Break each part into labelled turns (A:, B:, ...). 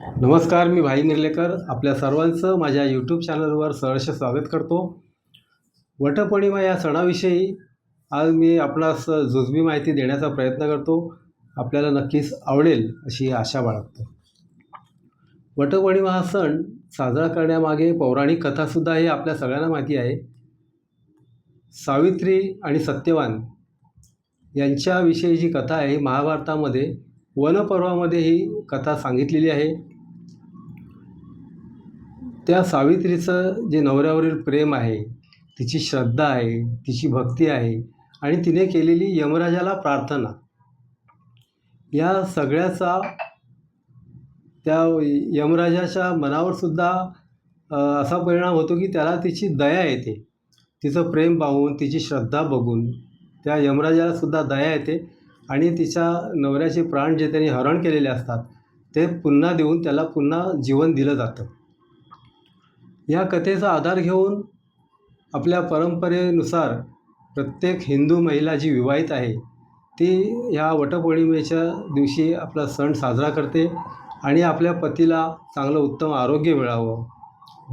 A: नमस्कार मी भाई निर्लेकर आपल्या सर्वांचं माझ्या यूट्यूब चॅनलवर सहर्ष स्वागत करतो. वटपौर्णिमा या सणाविषयी आज मी आपणास जुजबी माहिती देण्याचा प्रयत्न करतो. आपल्याला नक्कीच आवडेल अशी आशा बाळगतो. वटपौर्णिमा हा सण साजरा करण्यामागे पौराणिक कथासुद्धा हे आपल्या सगळ्यांना माहिती आहे. सावित्री आणि सत्यवान यांच्याविषयी जी कथा आहे महाभारतामध्ये वनपर्वामध्ये ही कथा सांगितलेली आहे. त्या सावित्रीचं जे नवऱ्यावरील प्रेम आहे तिची श्रद्धा आहे तिची भक्ती आहे आणि तिने केलेली यमराजाला प्रार्थना. या सगळ्याचा त्या यमराजाच्या मनावरसुद्धा असा परिणाम होतो की त्याला तिची दया येते. तिचं प्रेम पाहून तिची श्रद्धा बघून त्या यमराजालासुद्धा दया येते. आणि तिच्या नवऱ्याचे प्राण जे त्यांनी हरण केलेले असतात ते पुन्हा देऊन त्याला पुन्हा जीवन दिलं जातं. या कथेचा आधार घेऊन आपल्या परंपरेनुसार प्रत्येक हिंदू महिला जी विवाहित आहे ती ह्या वटपौर्णिमेच्या दिवशी आपला सण साजरा करते आणि आपल्या पतीला चांगलं उत्तम आरोग्य मिळावं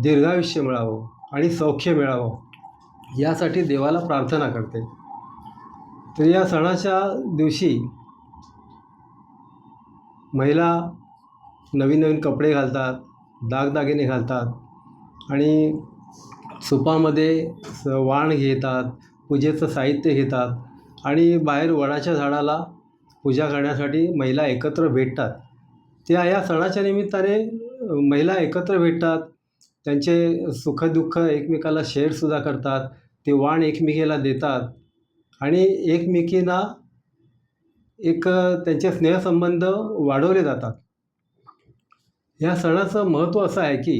A: दीर्घायुष्य मिळावं आणि सौख्य मिळावं यासाठी देवाला प्रार्थना करते. तर या सणाच्या दिवशी महिला नवीन नवीन कपडे घालतात दागदागिने घालतात आणि सुपामध्ये स वाण घेतात पूजेचं साहित्य घेतात आणि बाहेर वडाच्या झाडाला पूजा करण्यासाठी महिला एकत्र भेटतात. त्या या सणाच्या निमित्ताने महिला एकत्र भेटतात त्यांचे सुखदुःख एकमेकाला शेअरसुद्धा करतात ते वाण एकमेकीला देतात. आणि एकमेकींना एक त्यांचे स्नेहसंबंध वाढवले जातात. या सणाचं महत्त्व असं आहे की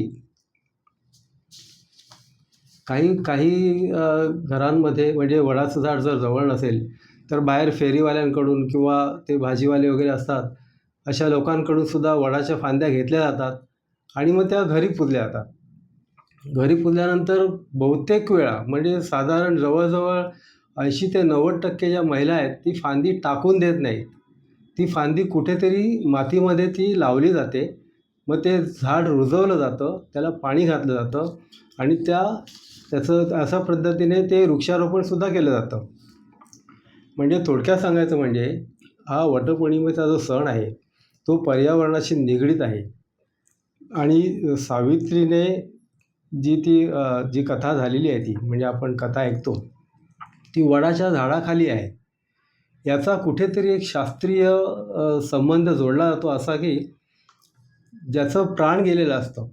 A: काही काही घरांमध्ये म्हणजे वडाचं झाड जर जवळ नसेल तर बाहेर फेरीवाल्यांकडून किंवा ते भाजीवाले वगैरे असतात अशा लोकांकडून सुद्धा वडाच्या फांद्या घेतल्या जातात आणि मग त्या घरी पुजल्या जातात. घरी पुजल्यानंतर बहुतेक वेळा म्हणजे साधारण जवळजवळ ऐंशी ते नव्वद टक्के ज्या महिला आहेत ती फांदी टाकून देत नाहीत. ती फांदी कुठेतरी मातीमध्ये ती लावली जाते. मग ते झाड रुजवलं जातं त्याला पाणी घातलं जातं आणि त्या त्याचं अशा पद्धतीने ते वृक्षारोपणसुद्धा केलं जातं. म्हणजे थोडक्यात सांगायचं म्हणजे हा वटपौर्णिमेचा जो सण आहे तो पर्यावरणाशी निगडीत आहे. आणि सावित्रीने जी ती जी कथा झालेली आहे ती म्हणजे आपण कथा ऐकतो ती वडाच्या झाडाखाली आहे. याचा कुठेतरी एक शास्त्रीय संबंध जोडला जातो असा की ज्याचं प्राण गेलेलं असतं.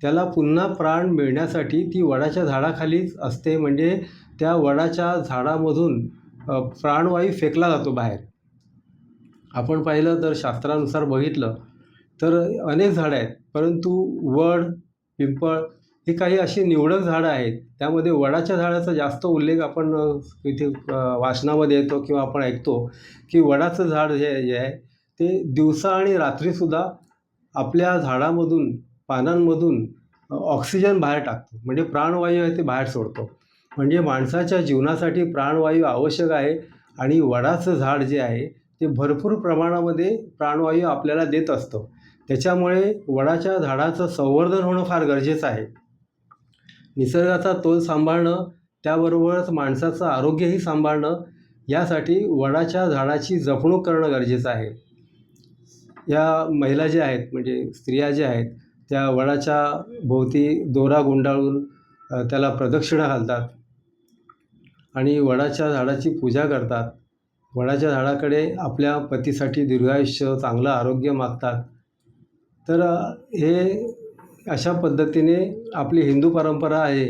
A: त्याला पुन्हा प्राण मिळण्यासाठी ती वडाच्या झाडाखालीच असते. म्हणजे त्या वडाच्या झाडामधून प्राणवायू फेकला जातो बाहेर. आपण पाहिलं तर शास्त्रानुसार बघितलं तर अनेक झाडं आहेत. परंतु वड पिंपळ ही काही अशी निवडक झाडं आहेत. त्यामध्ये वडाच्या झाडाचा जास्त उल्लेख आपण इथे वाचनामध्ये येतो किंवा आपण ऐकतो की वडाचं झाड जे जे आहे ते दिवसा आणि रात्रीसुद्धा आपल्या झाडामधून पानांमधून ऑक्सिजन बाहेर टाकतो. म्हणजे प्राणवायू आहे ते बाहेर सोडतो. म्हणजे माणसाच्या जीवनासाठी प्राणवायू आवश्यक आहे आणि वडाचं झाड जे आहे ते भरपूर प्रमाणामध्ये प्राणवायू आपल्याला देत असतं. त्याच्यामुळे वडाच्या झाडाचं संवर्धन होणं फार गरजेचं आहे. निसर्गाचा तोल सांभाळणं त्याबरोबरच माणसाचं आरोग्यही सांभाळणं यासाठी वडाच्या झाडाची जपणूक करणं गरजेचं आहे. या महिला ज्या आहेत म्हणजे स्त्रिया ज्या आहेत त्या वडाच्या भोवती दोरा गुंडाळून त्याला प्रदक्षिणा घालतात आणि वडाच्या झाडाची पूजा करतात. वडाच्या झाडाकडे आपल्या पतीसाठी दीर्घायुष्य चांगलं आरोग्य मागतात. तर हे अशा पद्धतीने आपली हिंदू परंपरा आहे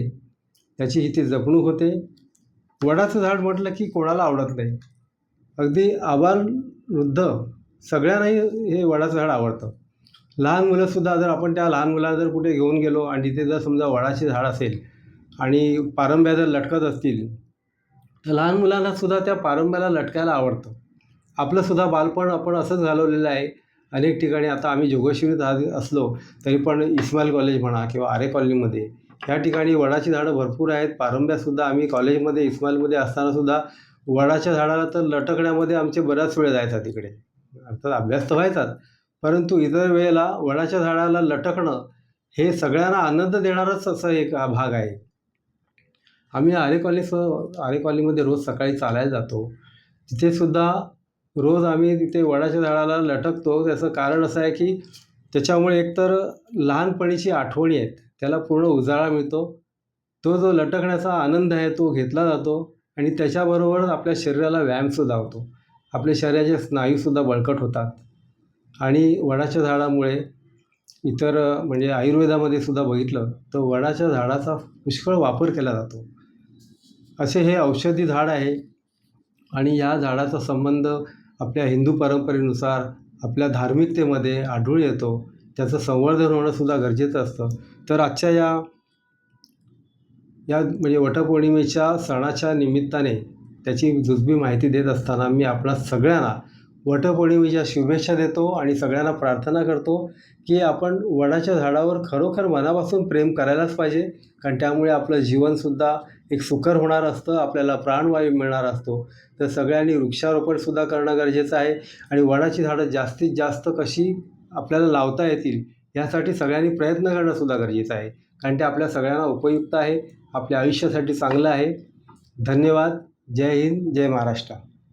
A: त्याची ही ती जपणूक होते. वडाचं झाड म्हटलं की कोणाला आवडत नाही. अगदी आबाल वृद्ध सगळ्यांनाही हे वडाचं झाड आवडतं. लहान मुलंसुद्धा जर आपण त्या लहान मुलाला जर कुठे घेऊन गेलो आणि तिथे जर समजा वडाचे झाड असेल आणि पारंब्या जर लटकत असतील तर लहान मुलांनासुद्धा त्या पारंब्याला लटकायला आवडतं. आपलंसुद्धा बालपण आपण असंच घालवलेलं आहे. अनेक ठिकाणी आता आम्ही जोगेश्वरीत राहत असलो तरी पण इस्माईल कॉलेज म्हणा किंवा आरे कॉलनीमध्ये ह्या ठिकाणी वडाची झाडं भरपूर आहेत. पारंब्यासुद्धा आम्ही कॉलेजमध्ये इस्माईलमध्ये असतानासुद्धा वडाच्या झाडाला तर लटकण्यामध्ये आमचे बऱ्याच वेळ जायचा तिकडे. अर्थात अभ्यास तर व्हायचाच परंतु इतर वेळेला वडाच्या झाडाला लटकणं हे सगळ्यांना आनंद देणारच असं एक भाग आहे. आम्ही आरे कॉलनीसह आरे कॉलनीमध्ये रोज सकाळी चालायला जातो. तिथेसुद्धा रोज आम्ही तिथे वडाच्या झाडाला लटकतो. त्याचं कारण असं आहे की त्याच्यामुळे एकतर लहानपणीची आठवणी आहेत त्याला पूर्ण उजाळा मिळतो. तो जो लटकण्याचा आनंद आहे तो घेतला जातो आणि त्याच्याबरोबर आपल्या शरीराला व्यायामसुद्धा होतो. आपल्या शरीराचे स्नायूसुद्धा बळकट होतात. आणि वडाच्या झाडामुळे इतर म्हणजे आयुर्वेदामध्ये सुद्धा बघितलं तर वडाच्या झाडाचा पुष्कळ वापर केला जातो. असे हे औषधी झाड आहे आणि या झाडाचा संबंध आपल्या हिंदू परंपरेनुसार आपल्या धार्मिकतेमध्ये आढळून येतो. त्याचं संवर्धन होणंसुद्धा गरजेचं असतं. तर आजच्या या या म्हणजे वटपौर्णिमेच्या सणाच्या निमित्ताने त्याची जुजबी माहिती देत असताना मी आपणा सगळ्यांना वटपौर्णिमेच्या शुभेच्छा देतो आणि सगळ्यांना प्रार्थना करतो की आपण वडाच्या झाडावर खरोखर मनापासून प्रेम करायलाच पाहिजे. कारण त्यामुळे आपलं जीवनसुद्धा एक सुकर होणार असतं आपल्याला प्राणवायू मिळणार असतो. तर सगळ्यांनी वृक्षारोपणसुद्धा करणं गरजेचं आहे आणि वडाची झाडं जास्तीत जास्त कशी आपल्याला लावता येतील यासाठी सगळ्यांनी प्रयत्न करणंसुद्धा गरजेचं आहे. कारण ते आपल्या सगळ्यांना उपयुक्त आहे आपल्या आयुष्यासाठी चांगलं आहे. धन्यवाद. जय हिंद जय महाराष्ट्र.